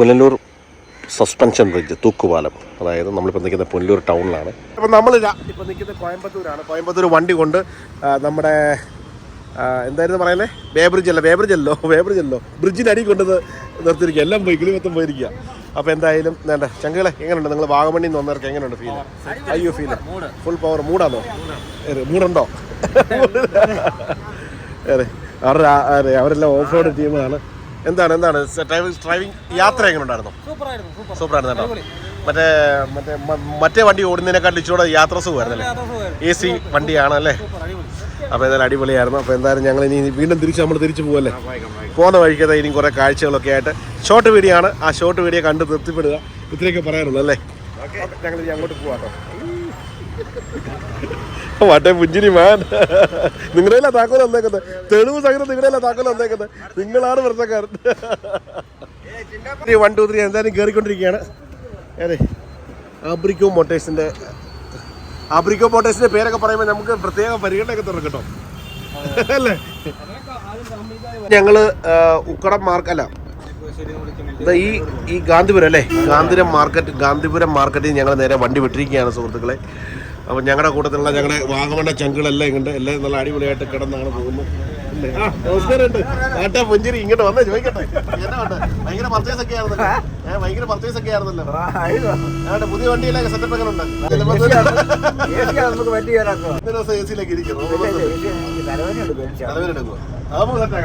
Punalur suspension bridge തൂക്കുപാലം. അതായത് നമ്മളിപ്പോൾ നിൽക്കുന്ന പുനലൂർ ടൗണിലാണ്. അപ്പോൾ നമ്മൾ ഇപ്പോൾ നിൽക്കുന്നത് കോയമ്പത്തൂരാണ്. കോയമ്പത്തൂർ വണ്ടി കൊണ്ട് നമ്മുടെ എന്തായിരുന്നു പറയുന്നത് വേബ്രിഡ്ജ് അല്ല വേബ്രിഡ്ജ് അല്ലോ വേബ്രിഡ്ജ് അല്ലോ. ബ്രിഡ്ജിന്റെ അടി കൊണ്ടത് നിർത്തിയിരിക്കുക. എല്ലാം പോയി കിളിമൊത്തം പോയിരിക്കുക. അപ്പോൾ എന്തായാലും വേണ്ട. ചങ്കളെ എങ്ങനെയുണ്ട്? നിങ്ങൾ വാഗമണ്ണി നിന്ന് വന്നവർക്ക് എങ്ങനെയുണ്ട് ഫീൽ അയ്യോ ഫീൽ ഫുൾ പവർ മൂടാന്നോ ഏറെ, മൂടുണ്ടോ? അതെ അവരുടെ അതെ, അവരെല്ലാം ഓഫ് റോഡ് ടീമാണ് എന്താണ് എന്താണ്? ഡ്രൈവിംഗ് ഡ്രൈവിംഗ് യാത്ര എങ്ങനെ ഉണ്ടായിരുന്നു? സൂപ്പറായിരുന്നു സൂപ്പർ. സൂപ്പർ ആയിരുന്നു കേട്ടോ മറ്റേ മറ്റേ മറ്റേ വണ്ടി ഓടുന്നതിനെക്കാൾ ഇച്ചിരൂടെ യാത്ര സുഖമായിരുന്നല്ലേ എ സി വണ്ടിയാണ് അല്ലേ? അപ്പോൾ ഏതായാലും അടിപൊളിയായിരുന്നു. അപ്പോൾ എന്തായാലും ഞങ്ങൾ ഇനി വീണ്ടും തിരിച്ച് നമ്മൾ തിരിച്ചു പോകല്ലേ പോകുന്ന വഴിക്കത് ഇനി കുറേ കാഴ്ചകളൊക്കെ ആയിട്ട്. ഷോർട്ട് വീഡിയോ ആണ്. ആ ഷോർട്ട് വീഡിയോ കണ്ട് തൃപ്തിപ്പെടുക. ഇത്രയൊക്കെ പറയാനുള്ളൂ അല്ലേ? ഞങ്ങൾ ഇനി അങ്ങോട്ട് പോവാട്ടോ വട്ടേ പുഞ്ചിരി മാൻ. നിങ്ങളുടെ താക്കോൽ വന്നേക്കുന്നത്. തെളിവ് സഹിതം നിങ്ങളുടെ താക്കോൽ വന്നേക്കുന്നത്. നിങ്ങളാണ് പ്രശ്നക്കാരൻ വൺ ടു ത്രീ എന്തായാലും കയറിക്കൊണ്ടിരിക്കുകയാണ് അതെ ആബ്രിക്കോ മോട്ടേഴ്സിന്റെ ആബ്രിക്കോ മോട്ടേഴ്സിന്റെ പേരൊക്കെ പറയുമ്പോൾ നമുക്ക് പ്രത്യേക പരിഗണനയൊക്കെ തുറക്കട്ടോ. കേട്ടോ അല്ലേ? ഞങ്ങൾ ഉക്കടം മാർക്ക് അല്ല ഇത് ഈ ഈ ഗാന്ധിപുരം അല്ലേ? ഗാന്ധിപുരം മാർക്കറ്റ് ഗാന്ധിപുരം മാർക്കറ്റിൽ ഞങ്ങൾ നേരെ വണ്ടി വിട്ടിരിക്കുകയാണ് സുഹൃത്തുക്കളെ. അപ്പം ഞങ്ങളുടെ കൂട്ടത്തിലുള്ള ഞങ്ങളുടെ വാഗമണ്ണ ചങ്കുകളെല്ലാം ഇങ്ങോട്ട് എല്ലാം നല്ല അടിപൊളിയായിട്ട് കിടന്നാണ് പോകുന്നത് അല്ലേ? ആ, നമസ്കാരമുണ്ട്. ആട്ടാ പുഞ്ചിരി ഇങ്ങോട്ട് വന്നേ ചോദിക്കട്ടെ. ഭയങ്കര പർച്ചേസ് ഒക്കെ ആയിരുന്നല്ലോ. ഏ, ഭയങ്കര പർച്ചേസ് ഒക്കെ ആയിരുന്നല്ലോ. പുതിയ വണ്ടിയിലൊക്കെ സെറ്റപ്പ് എങ്ങനെ ഉണ്ട്? ദിവസം എ സിയിലേക്ക് ഇരിക്കുന്നു.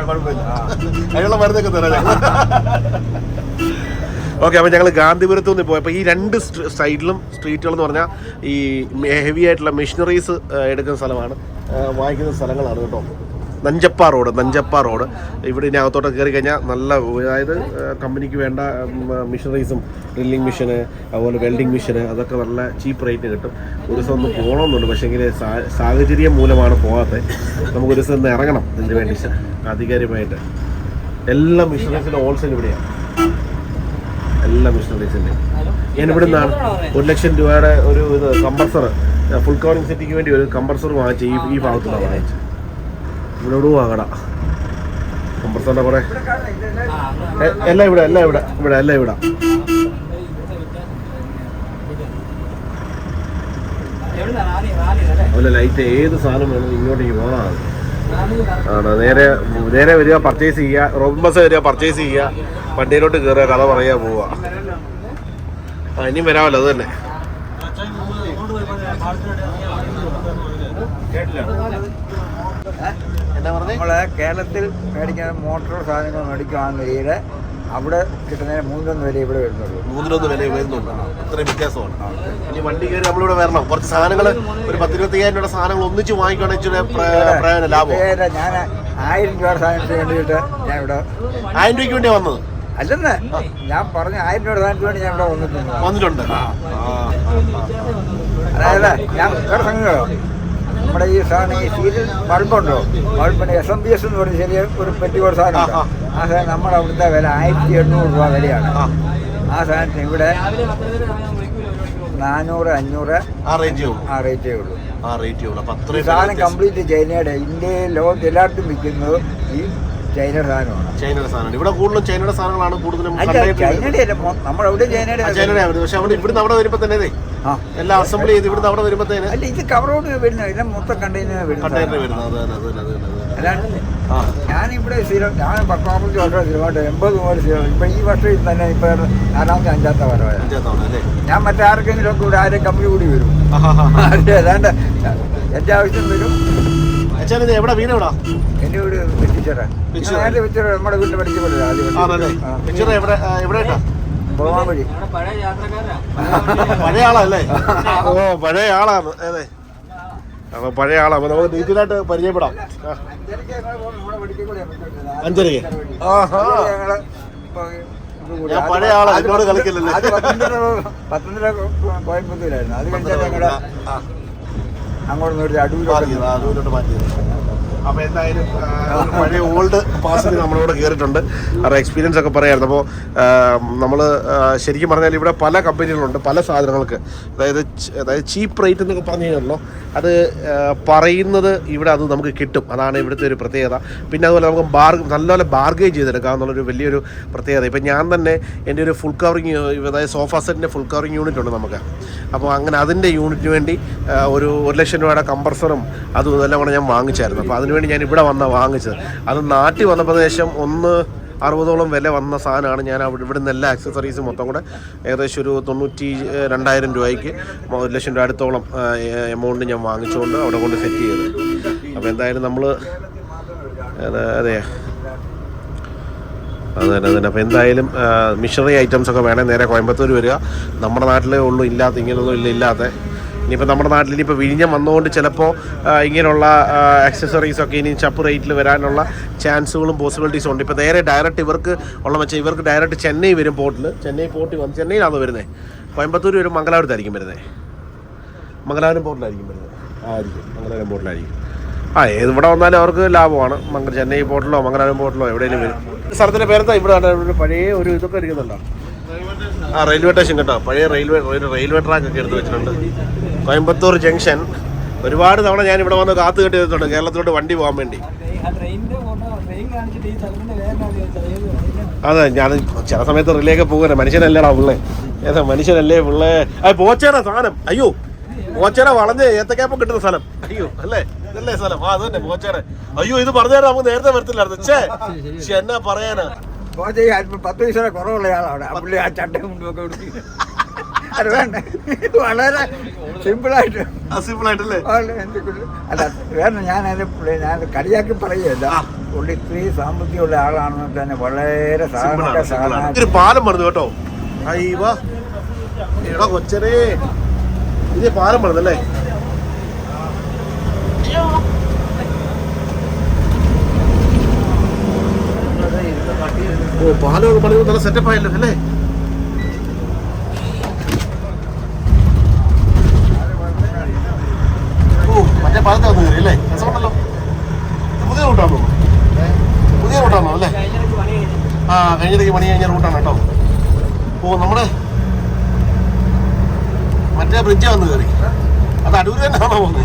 കുഴപ്പമില്ല. അതിനുള്ള മരുന്നൊക്കെ തരാം. ഓക്കെ അപ്പോൾ ഞങ്ങൾ ഗാന്ധിപുരത്ത് നിന്ന് പോയപ്പോൾ ഈ രണ്ട് സൈഡിലും സ്ട്രീറ്റുകൾ എന്ന് പറഞ്ഞാൽ ഈ ഹെവി ആയിട്ടുള്ള മെഷീനറീസ് എടുക്കുന്ന സ്ഥലമാണ്. വാങ്ങിക്കുന്ന സ്ഥലങ്ങളാണ് കേട്ടോ. Nanjappa road Nanjappa road. ഇവിടെ ഇനി അകത്തോട്ട് കയറി കഴിഞ്ഞാൽ നല്ല അതായത് കമ്പനിക്ക് വേണ്ട മിഷനറീസും ഡ്രില്ലിംഗ് മിഷന് അതുപോലെ വെൽഡിംഗ് മിഷന് അതൊക്കെ നല്ല ചീപ്പ് റേറ്റിന് കിട്ടും. ഒരു ദിവസം ഒന്ന് പോകണമെന്നുണ്ട് പക്ഷേ എങ്കിൽ സാഹചര്യം മൂലമാണ് പോകാത്തത് നമുക്ക് ഒരു ദിവസം ഒന്ന് ഇറങ്ങണം. ഇതിന് വേണ്ടി ആധികാരികമായിട്ട് എല്ലാ മിഷനറീസിലും ഹോൾസെയിൽ ഇവിടെയാണ് എല്ലാ മിഷനറീസിന്റെ ഞാൻ ഇവിടെ നിന്നാണ് ഒരു ലക്ഷം രൂപയുടെ ഒരു ഇത് കമ്പർസർ ഫുൾ കവറിംഗ് സെറ്റിക്ക് വേണ്ടി ഒരു കമ്പർസർ വാങ്ങിച്ച് ഈ ഈ ഭാഗത്തുനിന്നാണ് വാങ്ങിച്ചത് ഇവിടെ ഇവിടെ വാങ്ങട. കമ്പർസറിന്റെ കുറേ അല്ല എല്ലാം ഇവിടെ എല്ലാം ഇവിടെ ഇവിടെ എല്ലാം ഇവിടെ. അല്ല ലൈറ്റ് ഏത് സാധനം വേണം ഇങ്ങോട്ടേക്ക് പോകാം. ആണ്? നേരെ നേരെ വരിക പർച്ചേസ് ചെയ്യുക. റോബിൻ ബസ് വരിക പർച്ചേസ് ചെയ്യുക. വണ്ടിയിലോട്ട് കയറുക കഥ പറയുക പോവുക. ആ ഇനിയും വരാമല്ലോ അത് തന്നെ. നമ്മൾ കേരളത്തിൽ മേടിക്കാൻ മോട്ടോർ സാധനങ്ങൾ മേടിക്കുകയാണെങ്കിൽ അവിടെ കിട്ടുന്നതിന് മൂന്നിലൊന്ന് വില ഇവിടെ വരുന്നുള്ളൂ. മൂന്നിലൊന്ന് വില വരുന്നുണ്ട്. അത്രയും വ്യത്യാസമാണ്. ഇനി വണ്ടി കയറി നമ്മളിവിടെ വരണം. കുറച്ച് സാധനങ്ങൾ ഒരു പത്തിരുപത്തി അയ്യായിരം രൂപയുടെ സാധനങ്ങൾ ഒന്നിച്ച് വാങ്ങിക്കുകയാണെങ്കിൽ ഇച്ചിരി പ്രയോജനം ലാഭം. ഞാൻ ആയിരം രൂപയുടെ സാധനത്തിന് വേണ്ടിയിട്ട് ഞാൻ ഇവിടെ ആയിരം രൂപയ്ക്ക് വേണ്ടിയാ വന്നത്? അല്ലെന്ന്. ഞാൻ പറഞ്ഞ ആയിരം രൂപയുടെ സാധനത്തിന് വേണ്ടി ഞാൻ ഇവിടെ വന്നിട്ടുണ്ട്. വന്നിട്ടുണ്ട്. അതായത് ഞാൻ വേറെ സംഘം നമ്മുടെ ഈ സാധനം ഈ സീരിയൽ ബൾബുണ്ടോ? ബൾബിന് എസ് എം ബി എസ് എന്ന് പറഞ്ഞ ചെറിയ ഒരു പെറ്റി ഒരു സാധനം. ആ, സാധനം നമ്മുടെ അവിടുത്തെ വില ആയിരത്തി എണ്ണൂറ് രൂപ വിലയാണ്. ആ. സാധനത്തിന് ഇവിടെ നാനൂറ് അഞ്ഞൂറ് ആ റേറ്റ് ഉള്ളൂ. ആ റേറ്റേ ഉള്ളൂ. ആ റേറ്റേ ഉള്ളൂ. അപ്പം ഈ അത്രയും സാധനം കംപ്ലീറ്റ് ചൈനയുടെ ഇന്ത്യയിൽ ലോകത്ത് എല്ലായിടത്തും വിൽക്കുന്നത് ഈ ചൈനയുടെ സാധനമാണ്. ചൈനയുടെ സാധനമാണ്. ഇവിടെ കൂടുതലും ചൈനയുടെ സാധനങ്ങളാണ് ചൈനയുടെ അല്ല ചൈനയുടെ ചൈനയുടെ പക്ഷെ അവിടെ ഇവിടുന്ന് അവിടെ തന്നെ എല്ലാം അസംബിൾ ചെയ്ത് ഇവിടുന്ന് അവിടെ വരുമ്പോഴത്തേന് അല്ല ഇത് കവറോട് മൊത്തം കണ്ടെയ്നർ വരുന്നത്. ഞാനിവിടെ സ്ഥിരം ഞാൻ പത്താമത്തെ വർഷം സ്ഥിരമായിട്ട് എൺപത് മുതൽ സ്ഥിരം ഇപ്പം ഈ വർഷം തന്നെ ഇപ്പം നാലാമത്തെ അഞ്ചാമത്തെ വരവാണ്. ഞാൻ മറ്റാർക്കെങ്കിലും ഒക്കെ ഇവിടെ ആരും കമ്പനി കൂടി വരും. ഏതാണ്ട് എന്റെ ആവശ്യം വരും. അച്ഛൻ ഇത് എവിടെ വീട് എവിടാ എന്റെ വീട് വെറ്റിച്ചിറ. നേരത്തെ നമ്മുടെ വീട്ടിൽ പഠിച്ച പോലെ എവിടെ എവിടെ പോകാൻ വഴി പഴയ ആളല്ലേ ഓ പഴയ ആളാണ് അതെ അപ്പൊ പഴയ ആളാ അപ്പൊ നമുക്ക് ഡീറ്റെയിലായിട്ട് പരിചയപ്പെടാം അഞ്ചരക്ക് ആഹാ ഞാൻ പഴയ ആളാ, എന്നോട് കളിക്കില്ലല്ലേ? പത്തനംതിട്ട കോയമ്പത്തൂരായിരുന്നു അത് കഴിഞ്ഞാൽ ആ, അങ്ങോട്ട് മാറ്റി, അടൂരൊക്കെ ആ, ദൂരോട്ട് മാറ്റിയത് അപ്പൊ എന്തായാലും പഴയ ഓൾഡ് പാസിന് നമ്മളോട് കയറിയിട്ടുണ്ട് അവരുടെ എക്സ്പീരിയൻസ് ഒക്കെ പറയായിരുന്നു. അപ്പോൾ നമ്മൾ ശരിക്കും പറഞ്ഞാൽ ഇവിടെ പല കമ്പനികളുണ്ട് പല സാധനങ്ങൾക്ക്. അതായത് അതായത് ചീപ്പ് റേറ്റ് എന്നൊക്കെ പറഞ്ഞു കഴിഞ്ഞാലോ അത് പറയുന്നത് ഇവിടെ അത് നമുക്ക് കിട്ടും. അതാണ് ഇവിടുത്തെ ഒരു പ്രത്യേകത. പിന്നെ അതുപോലെ നമുക്ക് ബാർ നല്ലപോലെ ബാർഗെയിൻ ചെയ്തെടുക്കാം എന്നുള്ളൊരു വലിയൊരു പ്രത്യേകത. ഇപ്പം ഞാൻ തന്നെ എന്റെ ഒരു ഫുൾ കവറിങ് അതായത് സോഫ സെറ്റിന്റെ ഫുൾ കവറിങ് യൂണിറ്റ് ഉണ്ട് നമുക്ക്. അപ്പോൾ അങ്ങനെ അതിന്റെ യൂണിറ്റിന് വേണ്ടി ഒരു ഒരു ലക്ഷം രൂപയുടെ കംപ്രസറും അതും ഇതെല്ലാം കൂടെ ഞാൻ വാങ്ങിച്ചായിരുന്നു. അപ്പോൾ അതിനുവേണ്ടി ഞാൻ ഇവിടെ വന്ന വാങ്ങിച്ചത്. അത് നാട്ടിൽ വന്ന പ്രദേശം ഒന്ന് അറുപതോളം വില വന്ന സാധനമാണ് ഞാൻ അവിടെ ഇവിടെ നിന്ന് എല്ലാ മൊത്തം കൂടെ ഏകദേശം ഒരു തൊണ്ണൂറ്റി രണ്ടായിരം രൂപയ്ക്ക് ഒരു ലക്ഷം രൂപ അടുത്തോളം എമൗണ്ട് ഞാൻ വാങ്ങിച്ചുകൊണ്ട് അവിടെ കൊണ്ട് സെറ്റ് ചെയ്തത് അപ്പോൾ എന്തായാലും നമ്മൾ അതെ അതെ. തന്നെ അപ്പോൾ എന്തായാലും മിഷണറി ഐറ്റംസ് ഒക്കെ വേണേൽ നേരെ കോയമ്പത്തൂർ വരിക. നമ്മുടെ നാട്ടിലേ ഉള്ളൂ ഇല്ലാത്ത ഇങ്ങനെയൊന്നും ഇല്ല ഇല്ലാത്ത. ഇനിയിപ്പോൾ നമ്മുടെ നാട്ടിൽ ഇനിയിപ്പോൾ വിഴിഞ്ഞം വന്നുകൊണ്ട് ചിലപ്പോൾ ഇങ്ങനെയുള്ള ആക്സസറീസ് ഒക്കെ ഇനി ചപ്പ് റേറ്റിൽ വരാനുള്ള ചാൻസുകളും പോസിബിലിറ്റീസും ഉണ്ട്. ഇപ്പോൾ നേരെ ഡയറക്റ്റ് ഇവർക്ക് ഉള്ള വെച്ചാൽ ഇവർക്ക് ഡയറക്റ്റ് ചെന്നൈ വരും പോർട്ടിൽ ചെന്നൈ പോർട്ടിൽ വന്ന് ചെന്നൈയിലാണ് വരുന്നത് കോയമ്പത്തൂർ വരും മംഗലാപുരത്തായിരിക്കും വരുന്നത് മംഗലാപുരം പോർട്ടിലായിരിക്കും വരുന്നത്. ആയിരിക്കും. മംഗലാപുരം പോർട്ടിലായിരിക്കും ആ ഏത് ഇവിടെ വന്നാലും അവർക്ക് ലാഭമാണ്. മംഗ ചെന്നൈ പോർട്ടിലോ മംഗലാപുരം പോർട്ടിലോ എവിടെയെങ്കിലും വരും. സ്ഥലത്തിന്റെ പേരെന്താ? ഇവിടെ പഴയ ഒരു ഇതൊക്കെ ഇരിക്കുന്നുണ്ടോ? ആ റെയിൽവേ സ്റ്റേഷൻ കേട്ടോ. പഴയ റെയിൽവേ റെയിൽവേ ട്രാക്ക് ഒക്കെ എടുത്ത് വെച്ചിട്ടുണ്ട്. കോയമ്പത്തൂർ ജംഗ്ഷൻ ഒരുപാട് തവണ ഞാൻ ഇവിടെ വന്ന് കാത്തു കെട്ടി വെച്ചിട്ടുണ്ട്. കേരളത്തിലോട്ട് വണ്ടി പോകാൻ വേണ്ടി. അതെ ഞാൻ ചില സമയത്ത് റിലേക്ക് പോകുന്നത് മനുഷ്യനല്ലേടാ പിള്ളേ. ഏതാ മനുഷ്യനല്ലേ പിള്ളേ? ആ പോച്ചേടാ സാധനം. അയ്യോ പോച്ചേട വളഞ്ഞ് ഏത്തക്കാപ്പം കിട്ടുന്ന സ്ഥലം. അയ്യോ അല്ലേ? ഇതല്ലേ സ്ഥലം? ആ അത് തന്നെ പോച്ചേടെ. അയ്യോ ഇത് പറഞ്ഞു നമുക്ക് നേരത്തെ വരത്തില്ലായിരുന്നു. ചേ എന്നാ പറയാനാ? പത്ത് പൈസ കുറവുള്ള ആളാണ്. പുള്ളി ചട്ടയും മുണ്ടുമൊക്കെ കൊടുക്കും അത് വേണ്ട? വളരെ സിമ്പിളായിട്ട്. സിമ്പിളായിട്ടല്ലേ? അല്ല വേണ്ട പുള്ളി ഞാൻ കളിയാക്കി പറയുകയല്ല. പുള്ളി ഇത്രയും സാമ്പത്തികമുള്ള ആളാണെന്ന് തന്നെ വളരെ ഒരു പാലം പണിതു കേട്ടോ. അയ്യോ എടാ കൊച്ചരേ ഇത് പാലം പണിതല്ലേ ഓ പാലം പറഞ്ഞു പണിത് നല്ല സെറ്റപ്പ് ആയല്ലോ അല്ലേ ഓ മറ്റേ പാലത്തെ വന്നു കയറി അല്ലേ? രസമുണ്ടല്ലോ പുതിയ റൂട്ടാണോ പുതിയ റൂട്ടാണോ അല്ലേ. ആ കഴിഞ്ഞിടയ്ക്ക് പണി കഴിഞ്ഞ റൂട്ടാണ് കേട്ടോ. ഓ നമ്മുടെ മറ്റേ ബ്രിഡ്ജ് വന്ന് കയറി. അത് അടൂര് തന്നെയാണോ പോകുന്നത്?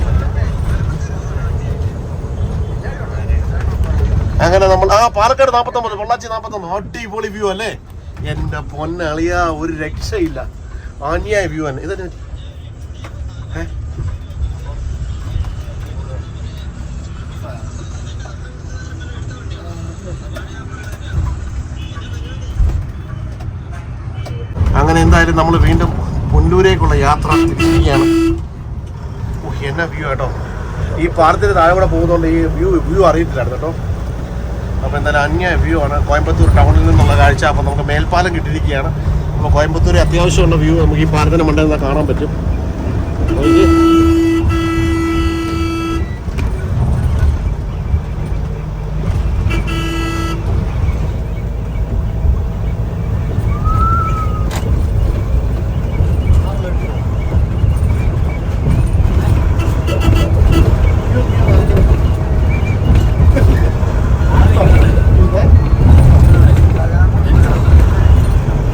അങ്ങനെ നമ്മൾ ആ പാലക്കാട് നാപ്പത്തൊമ്പത് പൊള്ളാച്ചി നാപ്പത്തൊമ്പത് അടിപൊളി വ്യൂ അല്ലേ? എന്റെ പൊന്നളിയ ഒരു രക്ഷയില്ല. അന്യായ വ്യൂ ആണ് ഇതന്നെ എന്തായാലും നമ്മൾ വീണ്ടും പുല്ലൂരേക്കുള്ള യാത്ര തിരിക്കുകയാണ് എന്നാ വ്യൂ കേട്ടോ ഈ പാലത്തിന് താഴെ കൂടെ പോകുന്നതുകൊണ്ട് ഈ വ്യൂ വ്യൂ അറിയത്തില്ലായിരുന്നു കേട്ടോ. അപ്പോൾ എന്തായാലും അന്യ വ്യൂ ആണ്. കോയമ്പത്തൂർ ടൗണിൽ നിന്നുള്ള കാഴ്ച അപ്പോൾ നമുക്ക് മേൽപ്പാലം കിട്ടിയിരിക്കുകയാണ്. അപ്പോൾ കോയമ്പത്തൂർ അത്യാവശ്യമുള്ള വ്യൂ നമുക്ക് ഈ പാലത്തിന് മണ്ടയിൽ നിന്ന് കാണാൻ പറ്റും നോക്കിയേ.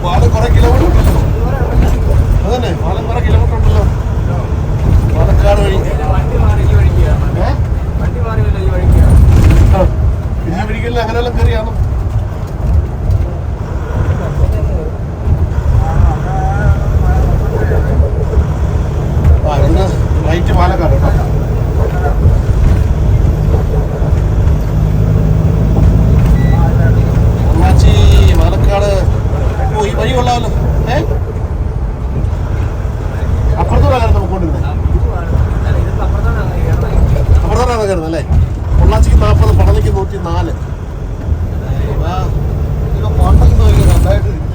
പാലം കുറേ കിലോമീറ്റർ ഉണ്ടല്ലോ അതന്നെ പാലം കുറേ കിലോമീറ്റർ ഉണ്ടല്ലോ പാലക്കാട് വഴി പിന്നെ വണ്ടി മാറി ഈ വഴിക്കാ. ഏ? വണ്ടി മാറിയല്ലോ ഈ വഴിക്കാ. ആ. പിന്നെ പിടിക്കലിൽ അങ്ങനെയെല്ലാം കയറിയാണോ ആ ഇന്ന് റൈറ്റ് പാലക്കാട് കേട്ടോ പൊള്ളാച്ചി പാലക്കാട് ഓ ഈ വഴി കൊള്ളാമല്ലോ ഏ അപ്പുറത്തൂടെ നമുക്ക് കൊണ്ടിരുന്നത് അല്ല, ഇതിപ്പോ അപ്പുറത്താണ് കയറുന്നത്. കയറുന്നത് അല്ലേ? പൊള്ളാച്ചിക്ക് നാൽപ്പത് പടലയ്ക്ക് നൂറ്റി നാല്.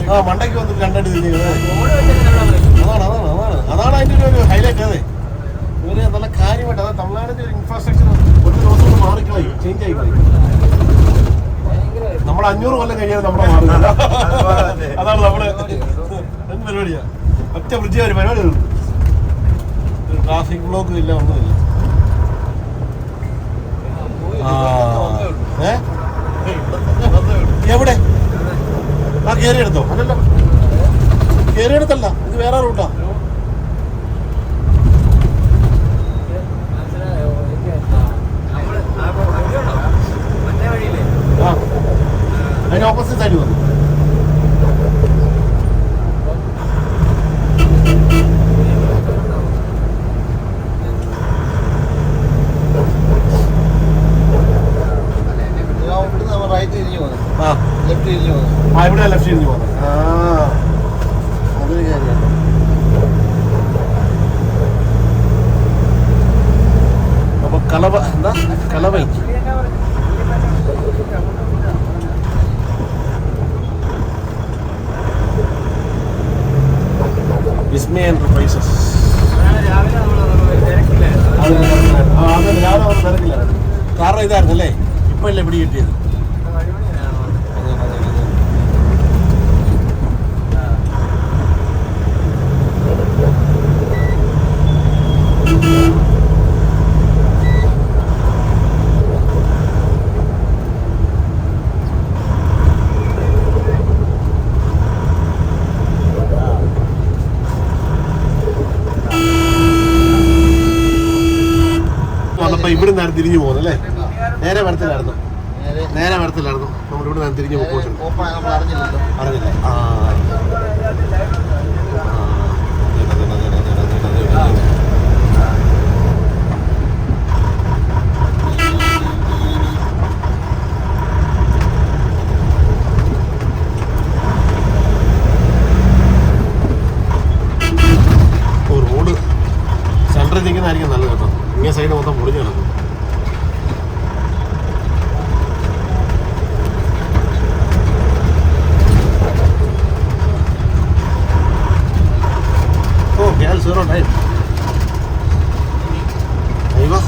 ആ മണ്ടയ്ക്ക് വന്ന് കണ്ടിട്ട് തിരിഞ്ഞത് ബോർഡ് വെച്ചിട്ട് നമ്മളെ അതാണ് അതാണ് അതാണ്. അതാണ് അതിന്റെ ഒരു ഹൈലൈറ്റ് അതെ. ഇവർ നല്ല കാര്യമായിട്ട് അതായത് തമിഴ്നാടിന്റെ ഒരു ഇൻഫ്രാസ്ട്രക്ചർ ഒരു ദിവസം കൊണ്ട് മാറിക്കളയും ചേഞ്ച് ആയി നമ്മൾ അഞ്ഞൂറ് കൊല്ലം കഴിയാതെ നമ്മുടെ മാറുന്നത് അതാണ് നമ്മുടെ എന്ത് പരിപാടിയാ? ഒറ്റ ബ്രിഡ്ജ് ഒരു പരിപാടി ട്രാഫിക് ബ്ലോക്ക് ഇല്ല ഒന്നുമില്ല? എവിടെ? ആ കേറിയെടുത്തോ അല്ലല്ലോ. എടുത്തല്ല. ഇത് വേറെ റൂട്ടാ. അതിന് ഓപ്പോസിറ്റ് സൈഡ് വന്നു. തിരിഞ്ഞു പോകുന്നു ആ ലെഫ്റ്റ് തിരിഞ്ഞു പോകുന്നു ആ ഇവിടെ ലെഫ്റ്റ് തിരിഞ്ഞു പോകുന്നത് ആ അതൊരു കാര്യമാണ് അപ്പൊ കളവ എന്താ കളവൈ വിസ്മയ എന്റർപ്രൈസസ് രാവിലെ നമ്മൾ തിരക്കില്ലായിരുന്നു ആ തിരക്കില്ലായിരുന്നു കാരണം ഇതായിരുന്നു അല്ലേ ഇപ്പൊ അല്ലേ പിടി കിട്ടിയത് വന്നപ്പോ ഇവിടെ നിന്നാണ് തിരിഞ്ഞു പോകുന്നത് അല്ലേ? നേരെ വരത്തിലായിരുന്നു. നേരെ വരത്തിലായിരുന്നു. നമ്മൾ ഇവിടെ നിന്ന് തിരിഞ്ഞു പോയിട്ടുണ്ട്. അറിഞ്ഞില്ല. ആ. العيال صغيره عيب؟ أيوه.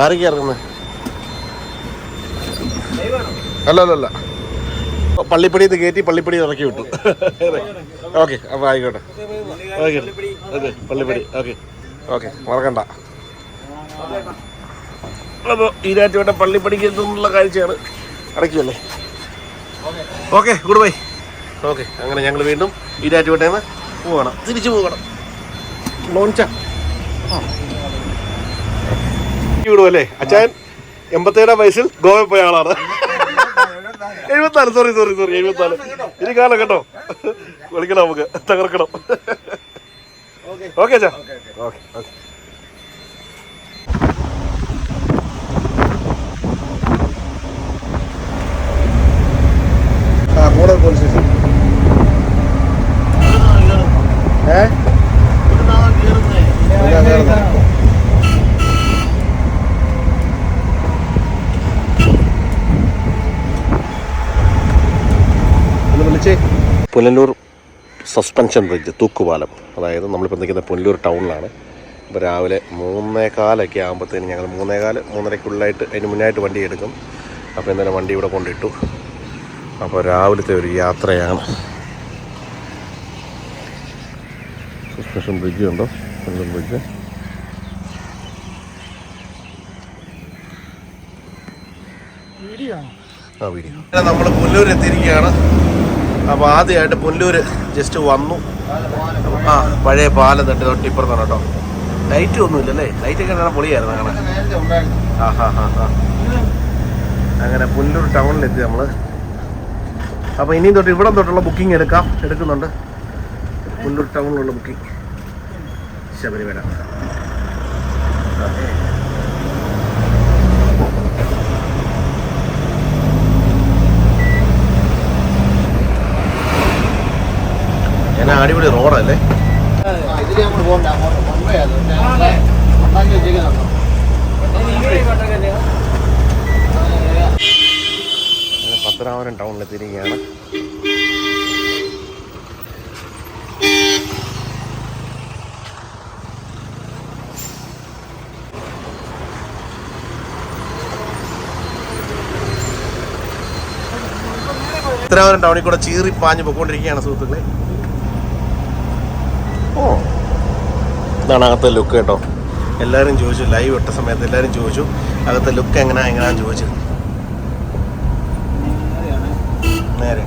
ആരൊക്കെ ഇറങ്ങുന്നത് അല്ല അല്ല നിന്ന് കയറ്റി പള്ളിപ്പടി ഇറക്കി വിട്ടു. ഓക്കെ അപ്പോൾ ആയിക്കോട്ടെ. Okay okay Pallippadi. Okay. Okay മറക്കണ്ട. അപ്പോൾ ഈരാറ്റുപേട്ട പള്ളിപ്പടിക്ക് എത്തുന്നുള്ള കാഴ്ചയാണ്. അടയ്ക്കുമല്ലേ ഓക്കെ ഗുഡ് ബൈ. ഓക്കെ അങ്ങനെ ഞങ്ങൾ വീണ്ടും ഈരാറ്റുപേട്ടയിൽ നിന്ന് പോകണം തിരിച്ചു പോകണം ലോഞ്ച. വിടുമല്ലേ അച്ഛൻ എൺപത്തേഴാം വയസ്സിൽ ഗോവ പോയ ആളാണ്. എഴുപത്തിനാല്. സോറി സോറി സോറി എഴുപത്തിനാല്. ഇനി കാലം കേട്ടോ. വിളിക്കണം നമുക്ക്. തകർക്കണം. ഓക്കെ അച്ഛാ. ഓക്കെ ഓക്കെ ആ കൂടെ പോലീസ് സ്റ്റേഷൻ. ഏ? ഒന്ന് പുനലൂർ സസ്പെൻഷൻ ബ്രിഡ്ജ് തൂക്കുപാലം. അതായത് നമ്മളിപ്പോൾ നിൽക്കുന്ന പുനലൂർ ടൗണിലാണ്. ഇപ്പോൾ രാവിലെ മൂന്നേകാലൊക്കെ ആകുമ്പോഴത്തേന് ഞങ്ങൾ മൂന്നേകാൽ മൂന്നരയ്ക്കുള്ളിലായിട്ട് അതിന് മുന്നായിട്ട് വണ്ടി എടുക്കും. അപ്പോൾ ഇന്നലെ വണ്ടി ഇവിടെ കൊണ്ടിട്ടു. അപ്പോൾ രാവിലത്തെ ഒരു യാത്രയാണ്. സസ്പെൻഷൻ ബ്രിഡ്ജ് ഉണ്ടോ സസ്പെൻഷൻ ബ്രിഡ്ജ് വീഡിയോ ആണോ ആ വീഡിയോ. നമ്മൾ പുല്ലൂർ എത്തിയിരിക്കുകയാണ്. അപ്പോൾ ആദ്യമായിട്ട് പുല്ലൂർ ജസ്റ്റ് വന്നു. ആ പഴയ പാലം തട്ടി തൊട്ടിപ്പുറത്താണ് കേട്ടോ. ലൈറ്റ് ഒന്നുമില്ലല്ലേ? ലൈറ്റ് ഒക്കെ കാണാൻ പൊളിയായിരുന്നു അങ്ങനെ. ആ ഹാ ഹാ ഹാ. അങ്ങനെ പുല്ലൂർ ടൗണിലെത്തി നമ്മൾ അപ്പോൾ ഇനിയും തൊട്ട് ഇവിടം തൊട്ടുള്ള ബുക്കിംഗ് എടുക്കാം. എടുക്കുന്നുണ്ട്. പുല്ലൂർ ടൗണിലുള്ള ബുക്കിംഗ് ശബരിമല. അടിപൊളി റോഡല്ലേ? ഇതിൽ നമ്മൾ പോകണ്ട ഉണ്ടാക്കി വെച്ചേക്കുന്നുണ്ടോ പത്തനാപുരം ടൗണിലെത്തിയിരിക്കുകയാണ് പത്തനാപുരം ടൗണിൽ കൂടെ ചീറി പാഞ്ഞ് പൊക്കോണ്ടിരിക്കുകയാണ് സുഹൃത്തുക്കളെ. ഓ. ഇതാണ് അകത്തെ ലുക്ക് കേട്ടോ. എല്ലാവരും ചോദിച്ചു ലൈവ് ഇട്ട സമയത്ത് എല്ലാവരും ചോദിച്ചു അകത്തെ ലുക്ക് എങ്ങനെയാ എങ്ങനെയാന്ന് ചോദിച്ചു. നേരെ.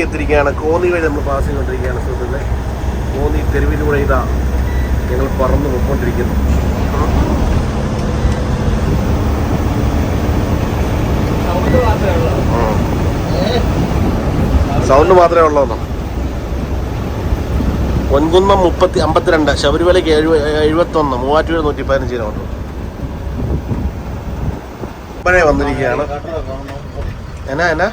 എത്തിരിക്കുകയാണ് കോന്നി വഴി നമ്മൾ പാസ് ചെയ്തുകൊണ്ടിരിക്കുകയാണ് സുഹൃത്തുക്കളെ. കോന്നി തെരുവിലൂടെ ഇതാ. ഞങ്ങൾ പറന്ന് പോയിക്കൊണ്ടിരിക്കുന്നു സൗണ്ട് മാത്രമേ ഉള്ളൂ പൊൻകുന്നം മുപ്പത്തി അമ്പത്തിരണ്ട് ശബരിമലയ്ക്ക് എഴുപ എഴുപത്തൊന്ന് മൂവാറ്റുപുഴ നൂറ്റി പതിനഞ്ച് കിലോമീറ്റർ വന്നിരിക്കുകയാണ്. എന്നാ എന്നാ?